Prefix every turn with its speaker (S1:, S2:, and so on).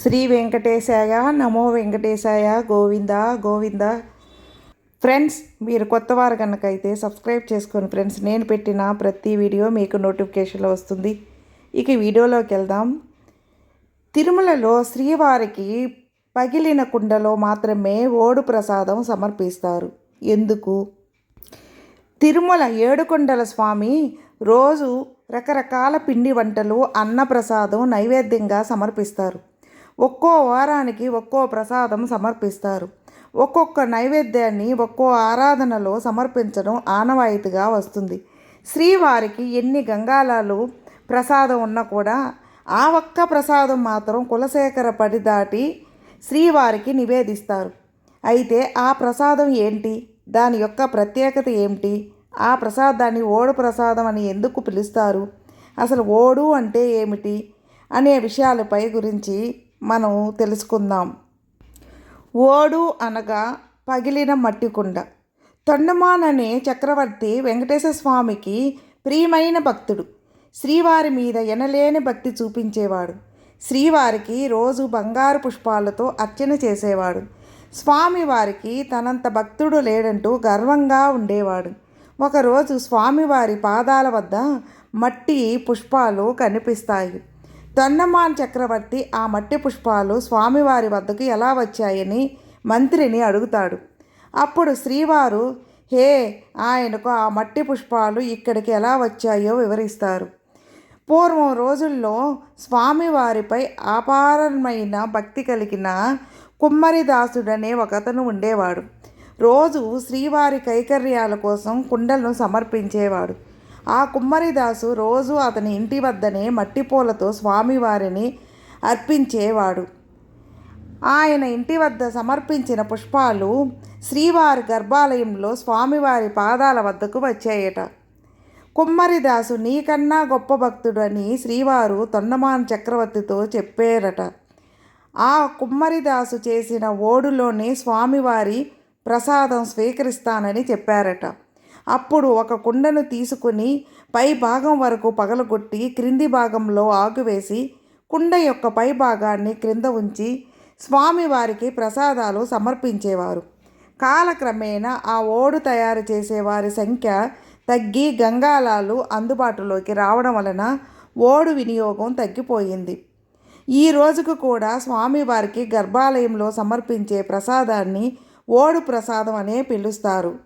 S1: శ్రీ వెంకటేశాయ నమో వెంకటేశాయ Govinda Govinda. Friends మీరు కొత్త వారు కనుక అయితే సబ్స్క్రైబ్ చేసుకోండి ఫ్రెండ్స్ నేను పెట్టిన ప్రతి వీడియో మీకు నోటిఫికేషన్లో వస్తుంది. ఇక వీడియోలోకి వెళ్దాం. తిరుమలలో శ్రీవారికి పగిలిన కుండలో మాత్రమే ఓడు ప్రసాదం సమర్పిస్తారు. ఎందుకు? తిరుమల ఏడుకొండల స్వామి రోజు రకరకాల పిండి వంటలు అన్నప్రసాదం నైవేద్యంగా సమర్పిస్తారు. ఒక్కో వారానికి ఒక్కో ప్రసాదం సమర్పిస్తారు. ఒక్కొక్క నైవేద్యాన్ని ఒక్కో ఆరాధనలో సమర్పించడం ఆనవాయితీగా వస్తుంది. శ్రీవారికి ఎన్ని గంగాలాలు ప్రసాదం ఉన్నా కూడా ఆ ఒక్క ప్రసాదం మాత్రం కులశేఖర పడి దాటి శ్రీవారికి నివేదిస్తారు. అయితే ఆ ప్రసాదం ఏంటి? దాని యొక్క ప్రత్యేకత ఏమిటి? ఆ ప్రసాదాన్ని ఓడు ప్రసాదం అని ఎందుకు పిలుస్తారు? అసలు ఓడు అంటే ఏమిటి? అనే విషయాలపై గురించి మనం తెలుసుకుందాం. ఓడు అనగా పగిలిన మట్టి కుండ తొండమాన్ అనే చక్రవర్తి వెంకటేశ్వర స్వామికి ప్రియమైన భక్తుడు. శ్రీవారి మీద ఎనలేని భక్తి చూపించేవాడు. శ్రీవారికి రోజు బంగారు పుష్పాలతో అర్చన చేసేవాడు. స్వామివారికి తనంత భక్తుడు లేడంటూ గర్వంగా ఉండేవాడు. ఒకరోజు స్వామివారి పాదాల వద్ద మట్టి పుష్పాలు కనిపిస్తాయి. తొన్నమాన్ చక్రవర్తి ఆ మట్టి పుష్పాలు స్వామివారి వద్దకు ఎలా వచ్చాయని మంత్రిని అడుగుతాడు. అప్పుడు శ్రీవారు హే ఆయనకు ఆ మట్టి పుష్పాలు ఇక్కడికి ఎలా వచ్చాయో వివరిస్తారు. పూర్వం రోజుల్లో స్వామివారిపై అపారమైన భక్తి కలిగిన కుమ్మరిదాసుడనే ఒకతను ఉండేవాడు. రోజు శ్రీవారి కైకర్యాల కోసం కుండలను సమర్పించేవాడు. ఆ కుమ్మరిదాసు రోజు అతని ఇంటి వద్దనే మట్టి పూలతో స్వామివారిని అర్పించేవాడు. ఆయన ఇంటి వద్ద సమర్పించిన పుష్పాలు శ్రీవారి గర్భాలయంలో స్వామివారి పాదాల వద్దకు వచ్చాయట. కుమ్మరిదాసు నీకన్నా గొప్ప భక్తుడు అని శ్రీవారు తొండమాన్ చక్రవర్తితో చెప్పారట. ఆ కుమ్మరిదాసు చేసిన ఓడులోనే స్వామివారి ప్రసాదం స్వీకరిస్తానని చెప్పారట. అప్పుడు ఒక కుండను తీసుకుని పై భాగం వరకు పగలగొట్టి క్రింది భాగంలో ఆగువేసి కుండ యొక్క పై భాగాన్ని క్రింద ఉంచి స్వామివారికి ప్రసాదాలు సమర్పించేవారు. కాలక్రమేణా ఆ ఓడు తయారు చేసే వారి సంఖ్య తగ్గి గంగాలాలు అందుబాటులోకి రావడం వలన ఓడు వినియోగం తగ్గిపోయింది. ఈ రోజుకు కూడా స్వామివారికి గర్భాలయంలో సమర్పించే ప్రసాదాన్ని ఓడు ప్రసాదం అనే పిలుస్తారు.